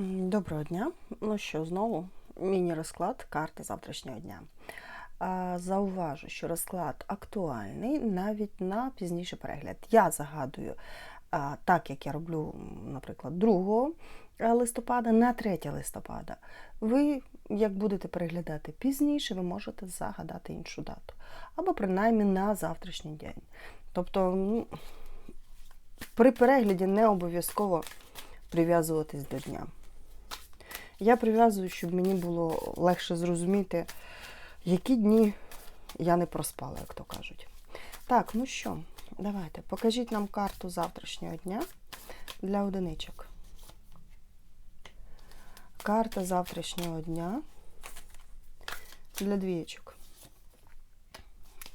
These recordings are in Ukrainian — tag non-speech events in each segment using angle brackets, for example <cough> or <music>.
Доброго дня. Ну що, знову міні-розклад карти завтрашнього дня. Зауважу, що розклад актуальний навіть на пізніший перегляд. Я загадую, так як я роблю, наприклад, 2 листопада на 3 листопада. Ви, як будете переглядати пізніше, ви можете загадати іншу дату. Або принаймні на завтрашній день. Тобто, при перегляді не обов'язково прив'язуватись до дня. Я прив'язую, щоб мені було легше зрозуміти, які дні я не проспала, як то кажуть. Так, ну що, давайте, покажіть нам карту завтрашнього дня для одиничок. Карта завтрашнього дня для двієчок.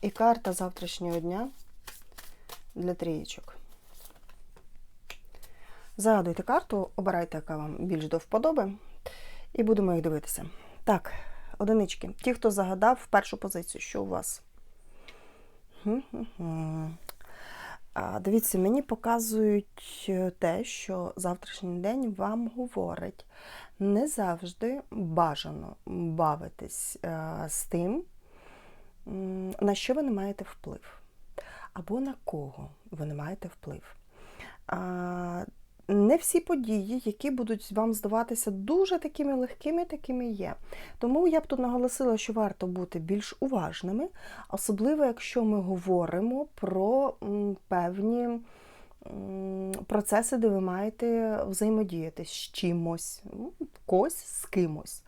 І карта завтрашнього дня для трієчок. Загадуйте карту, обирайте, яка вам більш до вподоби, і будемо їх дивитися. Так, одинички. Ті, хто загадав в першу позицію, що у вас? А, Дивіться, мені показують е, те, що завтрашній день вам говорить. Не завжди бажано бавитись е, з тим, на що ви не маєте вплив, або на кого ви не маєте вплив. Не всі події, які будуть вам здаватися дуже такими легкими, такими є. Тому я б тут наголосила, що варто бути більш уважними, особливо якщо ми говоримо про певні процеси, де ви маєте взаємодіяти з чимось, когось з кимось.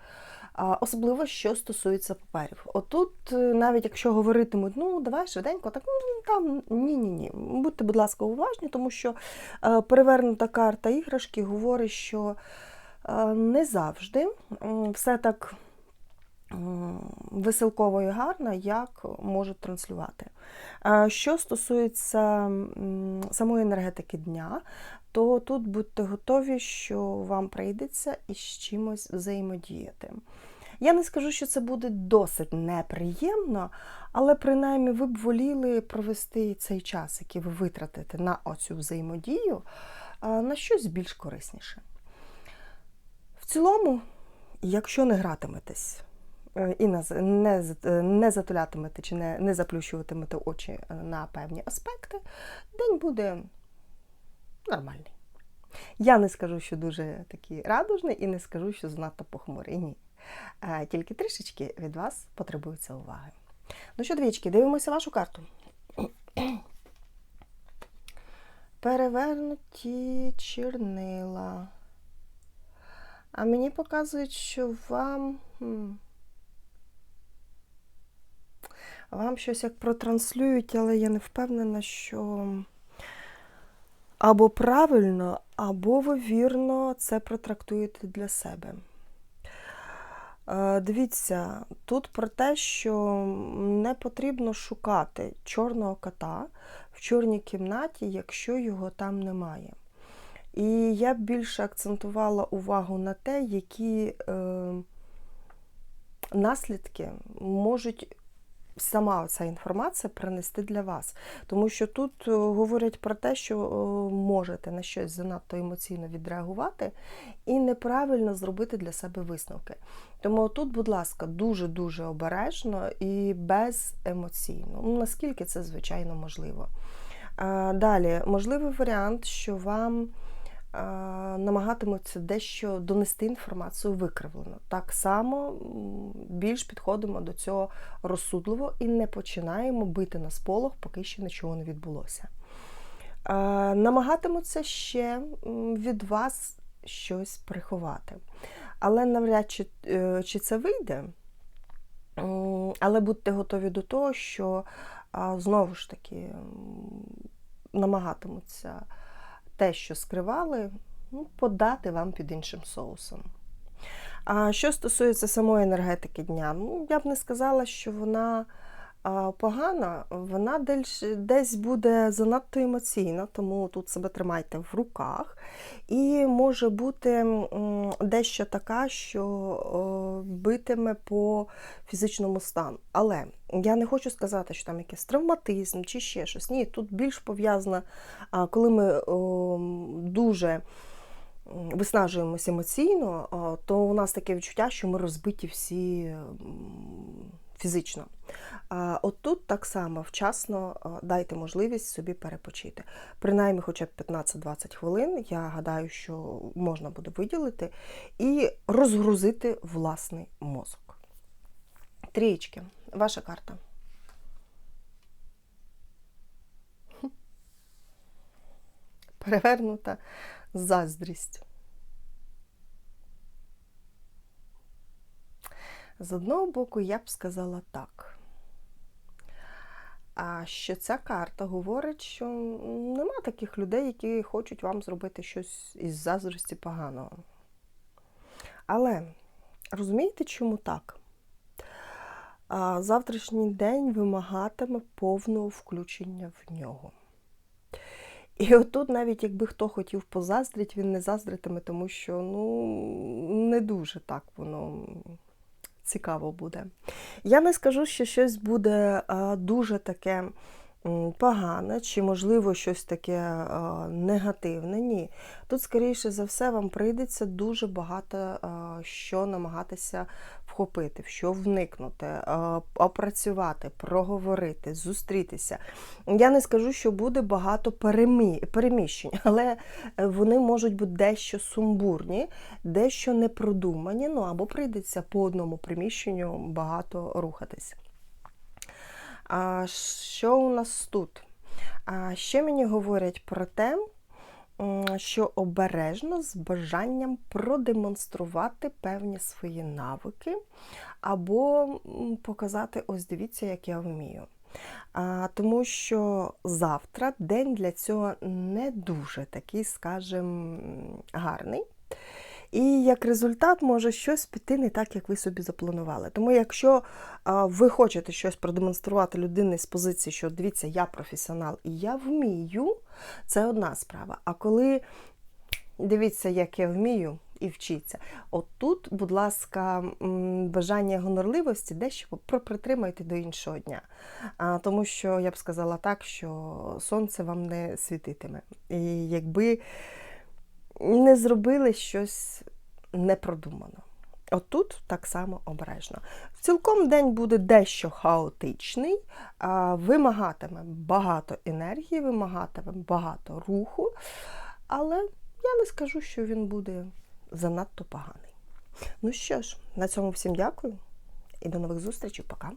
Особливо, що стосується паперів. Отут, е, навіть якщо говоритимуть, ну давай швиденько, так ну там ні-ні ні. Будьте, будь ласка, уважні, тому що е, перевернута карта іграшки говорить, що е, не завжди все так веселково і гарно, як можуть транслювати. Що стосується самої енергетики дня, то тут будьте готові, що вам прийдеться із чимось взаємодіяти. Я не скажу, що це буде досить неприємно, але принаймні ви б воліли провести цей час, який ви витратите на оцю взаємодію, на щось більш корисніше. В цілому, якщо не гратиметесь е, і не, е, не затулятимете чи не, не заплющуватимете очі е, на певні аспекти, день буде нормальний. Я не скажу, що дуже такий радужний, і не скажу, що занадто похмурий. Ні. Е, Тільки трішечки від вас потребується уваги. Ну що, двічки, дивимося вашу карту. <clears throat> Перевернуті чорнила. А мені показують, що вам. Вам щось як протранслюють, але я не впевнена, що або правильно, або ви вірно це протрактуєте для себе. Е, Дивіться, тут про те, що не потрібно шукати чорного кота в чорній кімнаті, якщо його там немає. І я б більше акцентувала увагу на те, які е, наслідки можуть сама ця інформація принести для вас. Тому що тут е, говорять про те, що е, можете на щось занадто емоційно відреагувати і неправильно зробити для себе висновки. Тому тут, будь ласка, дуже-дуже обережно і беземоційно. Ну, наскільки це, звичайно, можливо. Далі, можливий варіант, що вам намагатимуться дещо донести інформацію викривлено. Так само більш підходимо до цього розсудливо і не починаємо бити на сполох, поки ще нічого не відбулося. Намагатимуться ще від вас щось приховати. Але навряд чи, е, чи це вийде. Але будьте готові до того, що знову ж таки намагатимуться те, що скривали, ну, подати вам під іншим соусом. А що стосується самої енергетики дня, ну я б не сказала, що вона а, погана, вона десь, буде занадто емоційна, тому тут себе тримайте в руках. І може бути дещо така, що битиме по фізичному стану. Але я не хочу сказати, що там якийсь травматизм чи ще щось. Ні, тут більш пов'язано, коли ми дуже м, виснажуємось емоційно, то у нас таке відчуття, що ми розбиті всі фізично. А от тут так само вчасно дайте можливість собі перепочити. Принаймні, хоча б 15-20 хвилин, я гадаю, що можна буде виділити і розгрузити власний мозок. Трієчки, ваша карта. Перевернута заздрість. З одного боку, я б сказала так. А що ця карта говорить, що нема таких людей, які хочуть вам зробити щось із заздрості поганого. Але розумієте, чому так? А завтрашній день вимагатиме повного включення в нього. І отут, навіть якби хто хотів позаздрити, він не заздритиме, тому що ну, не дуже так воно цікаво буде. Я не скажу, що щось буде дуже таке погане, чи, можливо, щось таке негативне. Ні. Тут, скоріше за все, вам прийдеться дуже багато що намагатися вхопити, що вникнути, опрацювати, проговорити, зустрітися. Я не скажу, що буде багато перемі... переміщень, <laughs> але е, вони можуть бути дещо сумбурні, дещо непродумані, ну або прийдеться по одному приміщенню багато рухатись. Що у нас тут? А ще мені говорять про те, що обережно з бажанням продемонструвати певні свої навики, або показати, ось дивіться, як я вмію. А, тому що завтра день для цього не дуже такий, скажімо, гарний. І як результат може щось піти не так, як ви собі запланували. Тому, якщо ви хочете щось продемонструвати людині з позиції, що дивіться, я професіонал і я вмію, це одна справа. А коли дивіться, як я вмію, і вчіться. От тут, будь ласка, бажання гонорливості дещо притримайте до іншого дня. Тому що я б сказала так, що сонце вам не світитиме. І якби не зробили щось непродумано. Отут так само обережно. Цілком день буде дещо хаотичний, вимагатиме багато енергії, вимагатиме багато руху, але я не скажу, що він буде занадто поганий. Ну що ж, на цьому всім дякую і до нових зустрічей. Пока.